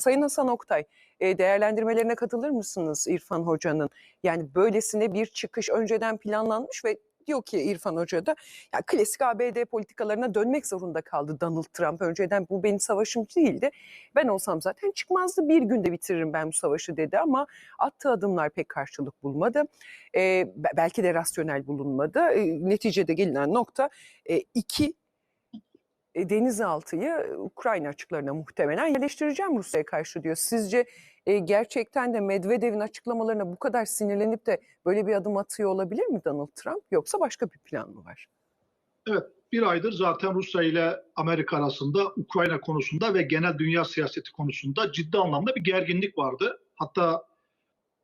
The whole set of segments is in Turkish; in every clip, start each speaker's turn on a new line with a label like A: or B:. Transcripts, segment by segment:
A: Sayın Hasan Oktay, e, değerlendirmelerine katılır mısınız İrfan Hoca'nın? Yani böylesine bir çıkış önceden planlanmış ve diyor ki İrfan Hoca da ya klasik ABD politikalarına dönmek zorunda kaldı Donald Trump. Önceden bu benim savaşım değildi. Ben olsam zaten çıkmazdı bir günde bitiririm ben bu savaşı dedi ama attığı adımlar pek karşılık bulmadı. E, be- belki de rasyonel bulunmadı. E, neticede gelinen nokta e, iki denizaltıyı Ukrayna açıklarına muhtemelen yerleştireceğim Rusya'ya karşı diyor. Sizce e, gerçekten de Medvedev'in açıklamalarına bu kadar sinirlenip de böyle bir adım atıyor olabilir mi Donald Trump yoksa başka bir plan mı var?
B: Evet, bir aydır zaten Rusya ile Amerika arasında Ukrayna konusunda ve genel dünya siyaseti konusunda ciddi anlamda bir gerginlik vardı. Hatta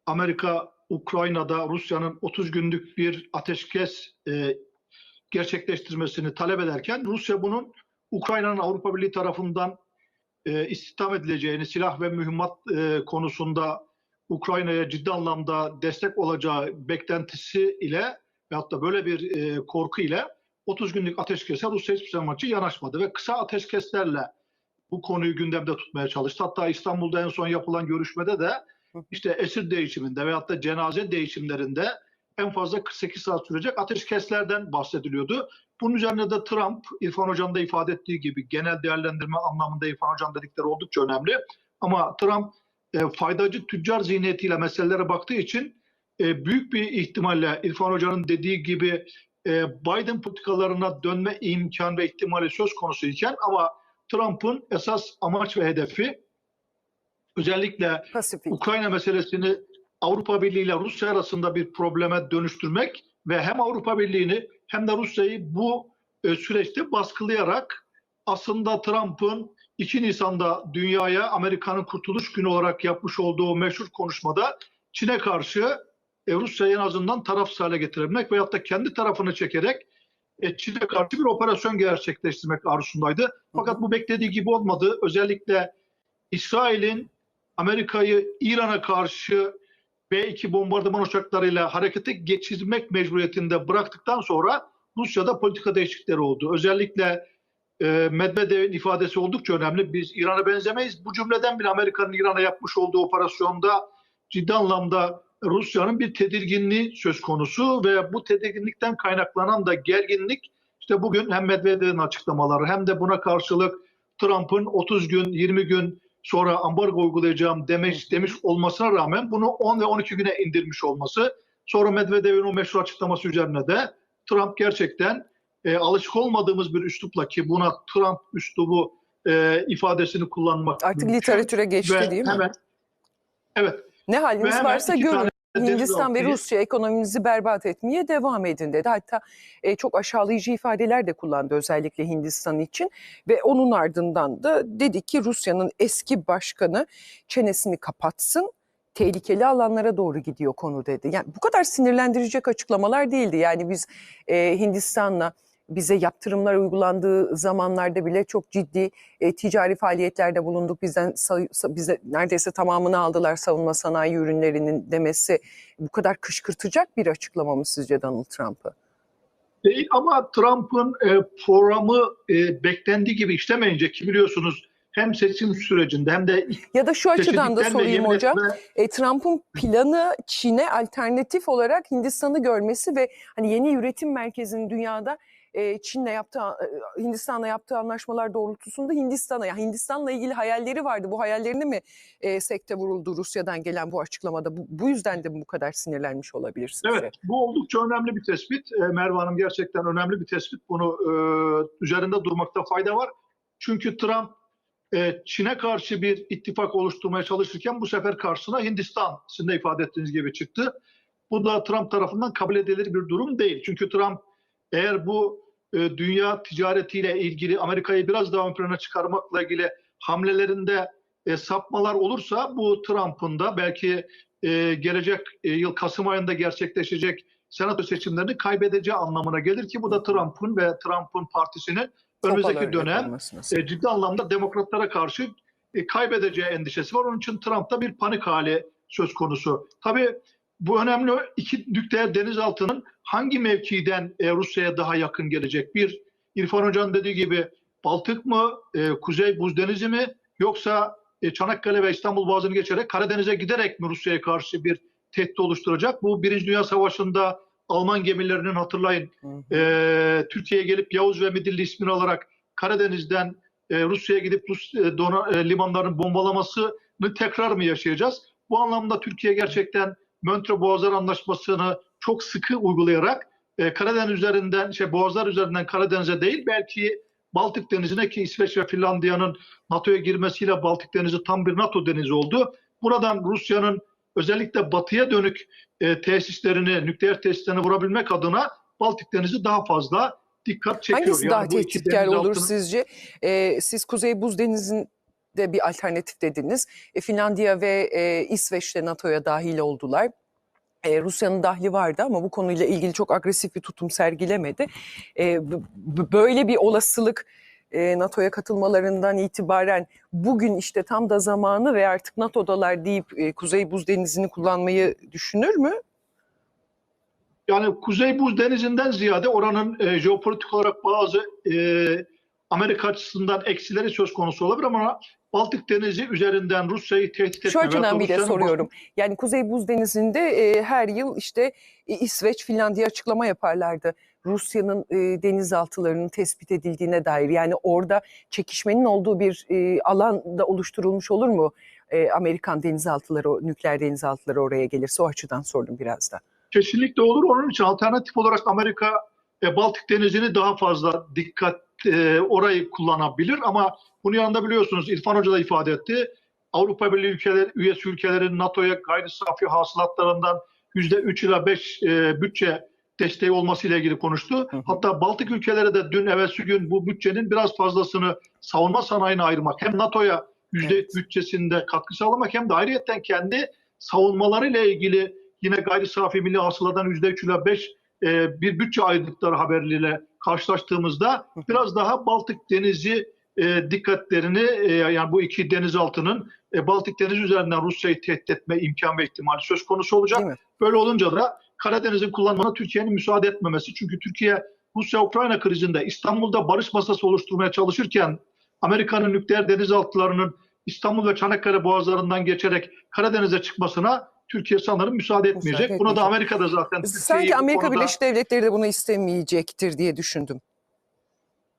B: Amerika Ukrayna'da Rusya'nın 30 günlük bir ateşkes e, gerçekleştirmesini talep ederken Rusya bunun Ukrayna'nın Avrupa Birliği tarafından e, istihdam edileceğini, silah ve mühimmat e, konusunda Ukrayna'ya ciddi anlamda destek olacağı beklentisi ile veyahut da böyle bir e, korku ile 30 günlük ateşkese Rusya hiçbir zaman için yanaşmadı ve kısa ateşkeslerle bu konuyu gündemde tutmaya çalıştı. Hatta İstanbul'da en son yapılan görüşmede de işte esir değişiminde veyahut da cenaze değişimlerinde en fazla 48 saat sürecek ateşkeslerden bahsediliyordu. Bunun üzerine de Trump, İrfan Hoca'nın da ifade ettiği gibi genel değerlendirme anlamında İrfan Hoca'nın dedikleri oldukça önemli. Ama Trump e, faydacı tüccar zihniyetiyle meselelere baktığı için e, büyük bir ihtimalle İrfan Hoca'nın dediği gibi e, Biden politikalarına dönme imkan ve ihtimali söz konusu iken ama Trump'ın esas amaç ve hedefi özellikle
A: Pasifik.
B: Ukrayna meselesini Avrupa Birliği ile Rusya arasında bir probleme dönüştürmek ve hem Avrupa Birliği'ni hem de Rusya'yı bu e, süreçte baskılayarak aslında Trump'ın 2 Nisan'da dünyaya Amerika'nın kurtuluş günü olarak yapmış olduğu meşhur konuşmada Çin'e karşı e, Rusya'yı en azından tarafsız hale getirebilmek veyahut da kendi tarafını çekerek e, Çin'e karşı bir operasyon gerçekleştirmek arzusundaydı. Fakat bu beklediği gibi olmadı. Özellikle İsrail'in Amerika'yı İran'a karşı B-2 bombardıman uçaklarıyla harekete geçirmek mecburiyetinde bıraktıktan sonra Rusya'da politika değişiklikleri oldu. Özellikle e, Medvedev'in ifadesi oldukça önemli. Biz İran'a benzemeyiz. Bu cümleden bile Amerika'nın İran'a yapmış olduğu operasyonda ciddi anlamda Rusya'nın bir tedirginliği söz konusu ve bu tedirginlikten kaynaklanan da gerginlik işte bugün hem Medvedev'in açıklamaları hem de buna karşılık Trump'ın 30 gün 20 gün sonra ambargo uygulayacağım demiş, demiş olmasına rağmen bunu 10 ve 12 güne indirmiş olması sonra Medvedev'in o meşhur açıklaması üzerine de Trump gerçekten e, alışık olmadığımız bir üslupla ki buna Trump üslubu e, ifadesini kullanmak
A: Artık
B: mümkün.
A: literatüre geçti
B: Ve
A: değil mi?
B: hemen, evet
A: Ne haliniz varsa görün.
B: tane
A: Hindistan ve Rusya ekonominizi berbat etmeye devam edin dedi. Hatta e, çok aşağılayıcı ifadeler de kullandı özellikle Hindistan için ve onun ardından da dedi ki Rusya'nın eski başkanı çenesini kapatsın tehlikeli alanlara doğru gidiyor konu dedi. Yani bu kadar sinirlendirecek açıklamalar değildi. Yani biz e, Hindistan'la bize yaptırımlar uygulandığı zamanlarda bile çok ciddi e, ticari faaliyetlerde bulunduk. Bizden bize neredeyse tamamını aldılar savunma sanayi ürünlerinin demesi bu kadar kışkırtacak bir açıklama mı sizce Donald Trump'ı?
B: Değil ama Trump'ın e, programı e, beklendiği gibi işlemeyince ki biliyorsunuz hem seçim sürecinde hem de
A: Ya da şu açıdan da sorayım hocam.
B: etme-
A: E, Trump'ın planı Çin'e alternatif olarak Hindistan'ı görmesi ve hani yeni üretim merkezinin dünyada Çin'le yaptığı, e, Hindistan'la yaptığı anlaşmalar doğrultusunda Hindistan'a, yani Hindistan'la ilgili hayalleri vardı. Bu hayallerini mi e, sekte vuruldu Rusya'dan gelen bu açıklamada? Bu, bu yüzden de mi bu kadar sinirlenmiş olabilir sizce?
B: Evet, bu oldukça önemli bir tespit. E, Merve Hanım gerçekten önemli bir tespit. Bunu e, üzerinde durmakta fayda var. Çünkü Trump e, Çin'e karşı bir ittifak oluşturmaya çalışırken bu sefer karşısına Hindistan, sizin de ifade ettiğiniz gibi çıktı. Bu da Trump tarafından kabul edilir bir durum değil. Çünkü Trump eğer bu e, dünya ticaretiyle ilgili Amerika'yı biraz daha ön plana çıkarmakla ilgili hamlelerinde e, sapmalar olursa bu Trump'ın da belki e, gelecek e, yıl Kasım ayında gerçekleşecek senato seçimlerini kaybedeceği anlamına gelir ki bu da Trump'ın ve Trump'ın partisinin önümüzdeki dönem e, ciddi anlamda demokratlara karşı e, kaybedeceği endişesi var. Onun için Trump'ta bir panik hali söz konusu. Tabii bu önemli iki nükleer denizaltının hangi mevkiden e, Rusya'ya daha yakın gelecek? Bir, İrfan Hoca'nın dediği gibi Baltık mı, e, Kuzey Buz Denizi mi yoksa e, Çanakkale ve İstanbul Boğazı'nı geçerek Karadeniz'e giderek mi Rusya'ya karşı bir tehdit oluşturacak? Bu Birinci Dünya Savaşı'nda Alman gemilerinin hatırlayın e, Türkiye'ye gelip Yavuz ve Midilli ismini alarak Karadeniz'den e, Rusya'ya gidip Rus e, dona, e, limanların bombalamasını tekrar mı yaşayacağız? Bu anlamda Türkiye gerçekten Montreux Boğazlar Anlaşması'nı çok sıkı uygulayarak e, Karadeniz üzerinden, şey Boğazlar üzerinden Karadeniz'e değil belki Baltık Denizi'ne ki İsveç ve Finlandiya'nın NATO'ya girmesiyle Baltık Denizi tam bir NATO denizi oldu. Buradan Rusya'nın özellikle batıya dönük e, tesislerini, nükleer tesislerini vurabilmek adına Baltık Denizi daha fazla dikkat çekiyor.
A: Hangisi daha
B: bu iki
A: tehditkar olur
B: denizaltının-
A: sizce? Ee, siz Kuzey Buz Denizi'nde bir alternatif dediniz. E, Finlandiya ve e, İsveç de NATO'ya dahil oldular. E, Rusya'nın dahli vardı ama bu konuyla ilgili çok agresif bir tutum sergilemedi. E, böyle bir olasılık e, NATO'ya katılmalarından itibaren bugün işte tam da zamanı ve artık NATO'dalar deyip e, Kuzey Buz Denizi'ni kullanmayı düşünür mü?
B: Yani Kuzey Buz Denizi'nden ziyade oranın e, jeopolitik olarak bazı e, Amerika açısından eksileri söz konusu olabilir ama Baltık Denizi üzerinden Rusya'yı tehdit etme.
A: Şu açıdan bir de soruyorum. Yani Kuzey Buz Denizi'nde e, her yıl işte e, İsveç, Finlandiya açıklama yaparlardı. Rusya'nın e, denizaltılarının tespit edildiğine dair. Yani orada çekişmenin olduğu bir e, alan da oluşturulmuş olur mu? E, Amerikan denizaltıları, nükleer denizaltıları oraya gelirse o açıdan sordum biraz da.
B: Kesinlikle olur. Onun için alternatif olarak Amerika e, Baltık Denizi'ni daha fazla dikkat e, orayı kullanabilir ama bunun yanında biliyorsunuz İrfan Hoca da ifade etti. Avrupa Birliği ülkeler, üyesi ülkelerin NATO'ya gayri safi hasılatlarından %3 ila 5 e, bütçe desteği olması ile ilgili konuştu.
A: Hı hı.
B: Hatta Baltık ülkeleri de dün evvelsi gün bu bütçenin biraz fazlasını savunma sanayine ayırmak hem NATO'ya %3
A: Evet.
B: bütçesinde katkı sağlamak hem de ayrıyeten kendi savunmalarıyla ilgili yine gayri safi milli hasıladan %3 ile 5 e, bir bütçe ayırdıkları haberleriyle karşılaştığımızda biraz daha Baltık Denizi e, dikkatlerini e, yani bu iki denizaltının e, Baltık Denizi üzerinden Rusya'yı tehdit etme imkan ve ihtimali söz konusu olacak. Böyle olunca da Karadeniz'in kullanmana Türkiye'nin müsaade etmemesi. Çünkü Türkiye Rusya-Ukrayna krizinde İstanbul'da barış masası oluşturmaya çalışırken Amerika'nın nükleer denizaltılarının İstanbul ve Çanakkale boğazlarından geçerek Karadeniz'e çıkmasına Türkiye sanırım müsaade etmeyecek.
A: Müsaade
B: Buna da
A: etmeyecek.
B: Amerika'da zaten
A: Sanki Amerika
B: konuda-
A: Birleşik Devletleri de bunu istemeyecektir diye düşündüm.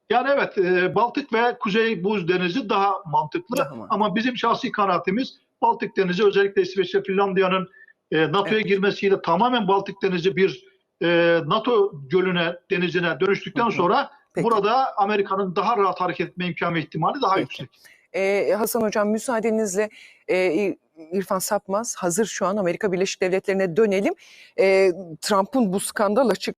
B: Yani evet e, Baltık ve Kuzey Buz Denizi daha mantıklı.
A: Daha mantıklı.
B: Ama bizim şahsi kanaatimiz Baltık Denizi özellikle İsveç ve Finlandiya'nın e, NATO'ya
A: Evet.
B: girmesiyle tamamen Baltık Denizi bir e, NATO gölüne, denizine dönüştükten
A: Hı hı.
B: sonra
A: Peki.
B: burada Amerika'nın daha rahat hareket etme imkanı ve ihtimali daha
A: Peki.
B: yüksek.
A: Ee, Hasan Hocam müsaadenizle e, İrfan Sapmaz hazır şu an Amerika Birleşik Devletleri'ne dönelim. Ee, Trump'ın bu skandal açık